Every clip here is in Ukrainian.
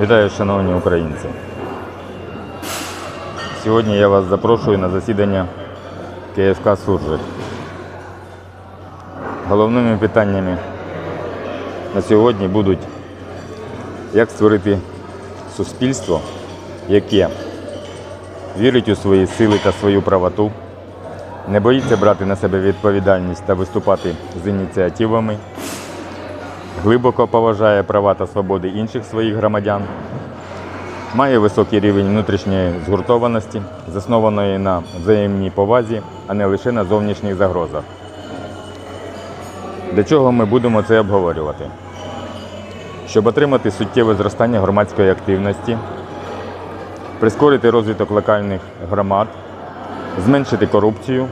Вітаю, шановні українці. Сьогодні я вас запрошую на засідання КФК Суржик. Головними питаннями на сьогодні будуть, як створити суспільство, яке вірить у свої сили та свою правоту, не боїться брати на себе відповідальність та виступати з ініціативами, глибоко поважає права та свободи інших своїх громадян, має високий рівень внутрішньої згуртованості, заснованої на взаємній повазі, а не лише на зовнішніх загрозах. Для чого ми будемо це обговорювати? Щоб отримати суттєве зростання громадської активності, прискорити розвиток локальних громад, зменшити корупцію,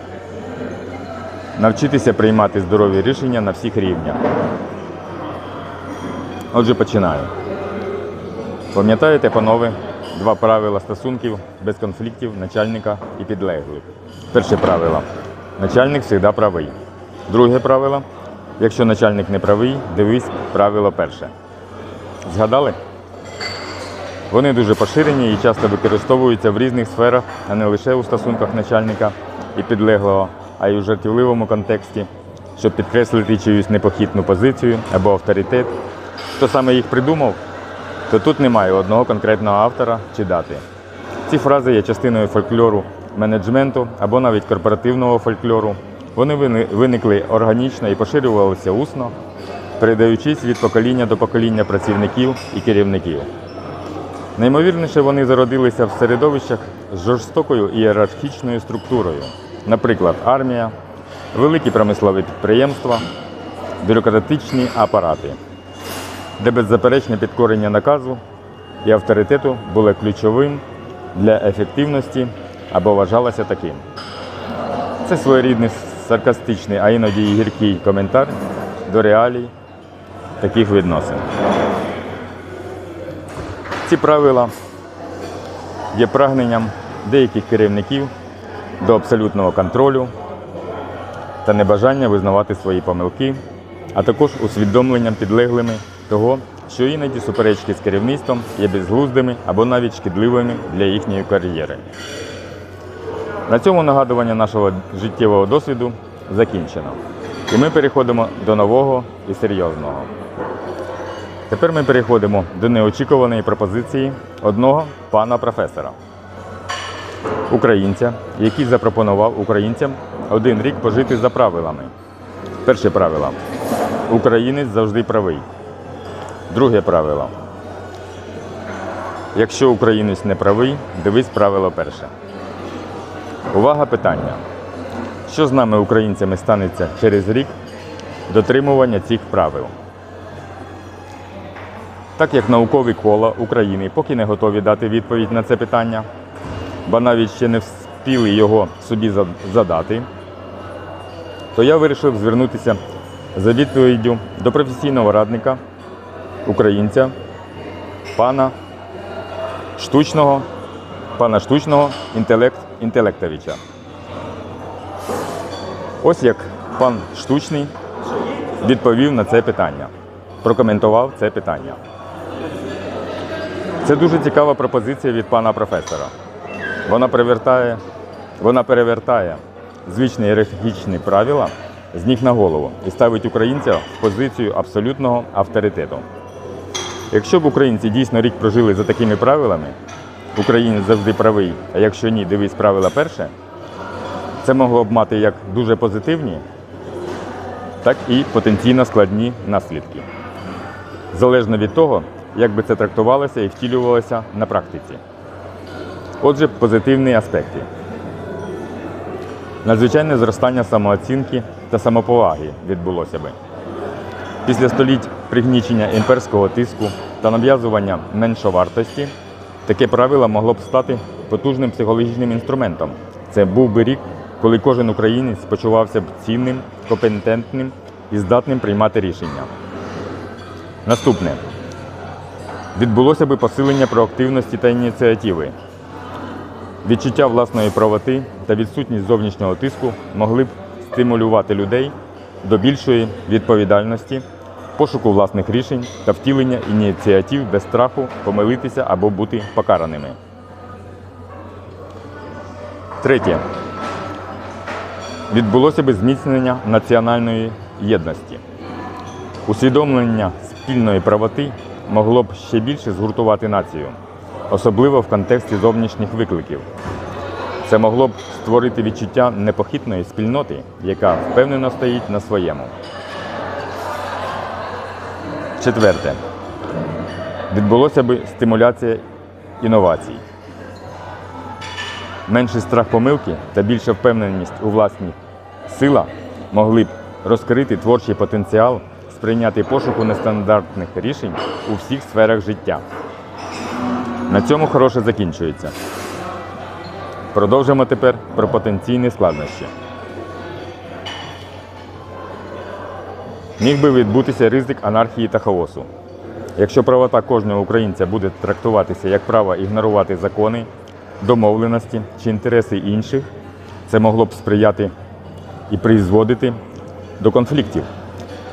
навчитися приймати здорові рішення на всіх рівнях. Отже, починаю. Пам'ятаєте, панове, два правила стосунків без конфліктів начальника і підлеглих. Перше правило. Начальник завжди правий. Друге правило. Якщо начальник не правий, дивись правило перше. Згадали? Вони дуже поширені і часто використовуються в різних сферах, а не лише у стосунках начальника і підлеглого, а й у жартівливому контексті, щоб підкреслити чиюсь непохитну позицію або авторитет. Хто саме їх придумав, то тут немає одного конкретного автора чи дати. Ці фрази є частиною фольклору менеджменту або навіть корпоративного фольклору. Вони виникли органічно і поширювалися усно, передаючись від покоління до покоління працівників і керівників. Наймовірніше, вони зародилися в середовищах з жорстокою ієрархічною структурою, наприклад, армія, великі промислові підприємства, бюрократичні апарати, де беззаперечне підкорення наказу і авторитету було ключовим для ефективності або вважалося таким. Це своєрідний саркастичний, а іноді і гіркий коментар до реалій таких відносин. Ці правила є прагненням деяких керівників до абсолютного контролю та небажання визнавати свої помилки, а також усвідомленням підлеглими того, що іноді суперечки з керівництвом є безглуздими або навіть шкідливими для їхньої кар'єри. На цьому нагадування нашого життєвого досвіду закінчено. І ми переходимо до нового і серйозного. Тепер ми переходимо до неочікуваної пропозиції одного пана професора, українця, який запропонував українцям один рік пожити за правилами. Перше правило. Українець завжди правий. Друге правило. Якщо українець не правий, дивись правило перше. Увага питання. Що з нами, українцями, станеться через рік дотримування цих правил? Так як наукові кола України поки не готові дати відповідь на це питання, бо навіть ще не вспіли його собі задати, то я вирішив звернутися за відповіддю до професійного радника українця, пана штучного, пана штучного інтелект інтелектовича. Ось як пан штучний відповів на це питання, прокоментував це питання. Це дуже цікава пропозиція від пана професора. Вона перевертає, вона перевертає звичні ієрархічні правила з ніг на голову і ставить українця в позицію абсолютного авторитету. Якщо б українці дійсно рік прожили за такими правилами, українець завжди правий, а якщо ні, дивись правила перше, це могло б мати як дуже позитивні, так і потенційно складні наслідки. Залежно від того, як би це трактувалося і втілювалося на практиці. Отже, позитивні аспекти. Надзвичайне зростання самооцінки та самоповаги відбулося би. Після століть пригнічення імперського тиску та нав'язування меншовартості, таке правило могло б стати потужним психологічним інструментом. Це був би рік, коли кожен українець почувався б цінним, компетентним і здатним приймати рішення. Наступне. Відбулося би посилення проактивності та ініціативи. Відчуття власної правоти та відсутність зовнішнього тиску могли б стимулювати людей до більшої відповідальності пошуку власних рішень та втілення ініціатив без страху помилитися або бути покараними. Третє. Відбулося би зміцнення національної єдності. Усвідомлення спільної правоти могло б ще більше згуртувати націю, особливо в контексті зовнішніх викликів. Це могло б створити відчуття непохитної спільноти, яка впевнено стоїть на своєму. Четверте. Відбулося би стимуляція інновацій. Менший страх помилки та більша впевненість у власній силах могли б розкрити творчий потенціал, сприйняти пошуку нестандартних рішень у всіх сферах життя. На цьому хороше закінчується. Продовжимо тепер про потенційні складнощі. Міг би відбутися ризик анархії та хаосу. Якщо правота кожного українця буде трактуватися як право ігнорувати закони, домовленості чи інтереси інших, це могло б сприяти і призводити до конфліктів,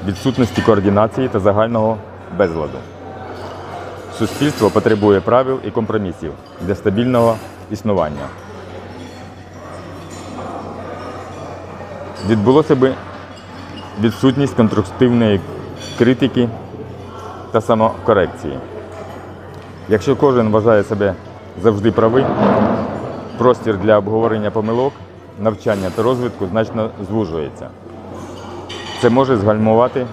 відсутності координації та загального безладу. Суспільство потребує правил і компромісів для стабільного існування. Відбулося би відсутність конструктивної критики та самокорекції. Якщо кожен вважає себе завжди правий, простір для обговорення помилок, навчання та розвитку значно звужується. Це може згальмувати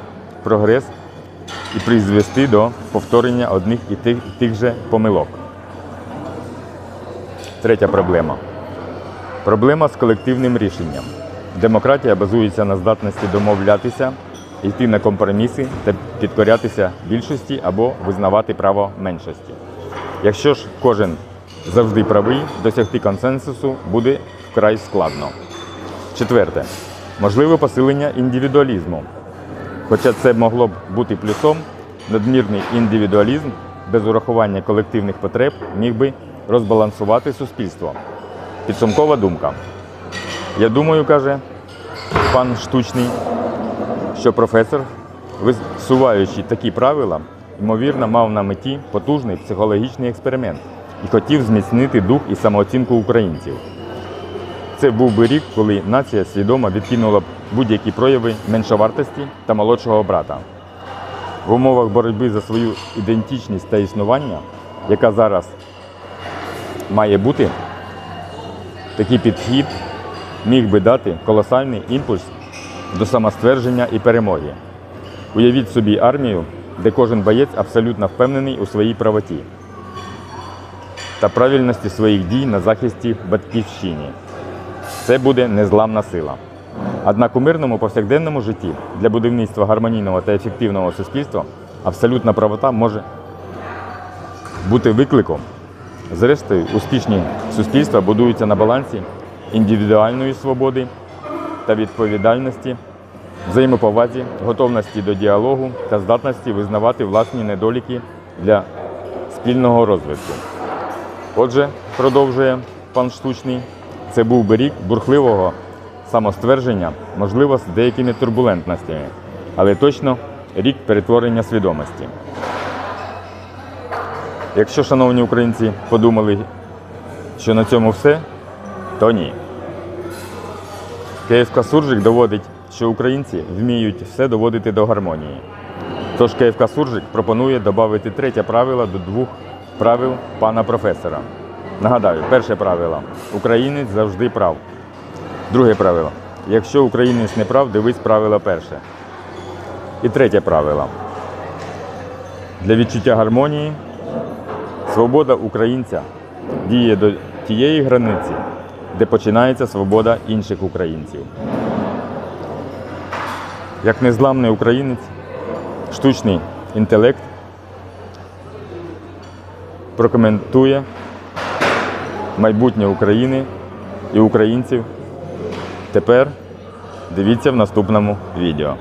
прогрес і призвести до повторення одних і тих, тих же помилок. Третя проблема. Проблема з колективним рішенням. Демократія базується на здатності домовлятися, йти на компроміси та підкорятися більшості або визнавати право меншості. Якщо ж кожен завжди правий, досягти консенсусу буде вкрай складно. Четверте. Можливе посилення індивідуалізму. Хоча це могло б бути плюсом, надмірний індивідуалізм без урахування колективних потреб міг би розбалансувати суспільство. Підсумкова думка. Я думаю, каже пан штучний, що професор, висуваючи такі правила, ймовірно, мав на меті потужний психологічний експеримент і хотів зміцнити дух і самооцінку українців. Це був би рік, коли нація свідомо відкинула будь-які прояви меншовартості та молодшого брата. В умовах боротьби за свою ідентичність та існування, яка зараз має бути, такий підхід міг би дати колосальний імпульс до самоствердження і перемоги. Уявіть собі армію, де кожен боєць абсолютно впевнений у своїй правоті та правильності своїх дій на захисті батьківщини. Це буде незламна сила. Однак у мирному повсякденному житті для будівництва гармонійного та ефективного суспільства абсолютна правота може бути викликом. Зрештою, успішні суспільства будуються на балансі індивідуальної свободи та відповідальності, взаємоповазі, готовності до діалогу та здатності визнавати власні недоліки для спільного розвитку. Отже, продовжує пан Штучний, це був би рік бурхливого самоствердження, можливо, з деякими турбулентностями, але точно рік перетворення свідомості. Якщо, шановні українці, подумали, що на цьому все, то ні. КФК Суржик доводить, що українці вміють все доводити до гармонії. Тож КФК Суржик пропонує додати третє правило до двох правил пана професора. Нагадаю, перше правило українець завжди прав. Друге правило. Якщо українець не прав, дивись правило перше. І третє правило. Для відчуття гармонії свобода українця діє до тієї границі, де починається свобода інших українців. Як незламний українець, штучний інтелект прокоментує майбутнє України і українців. Тепер дивіться в наступному відео.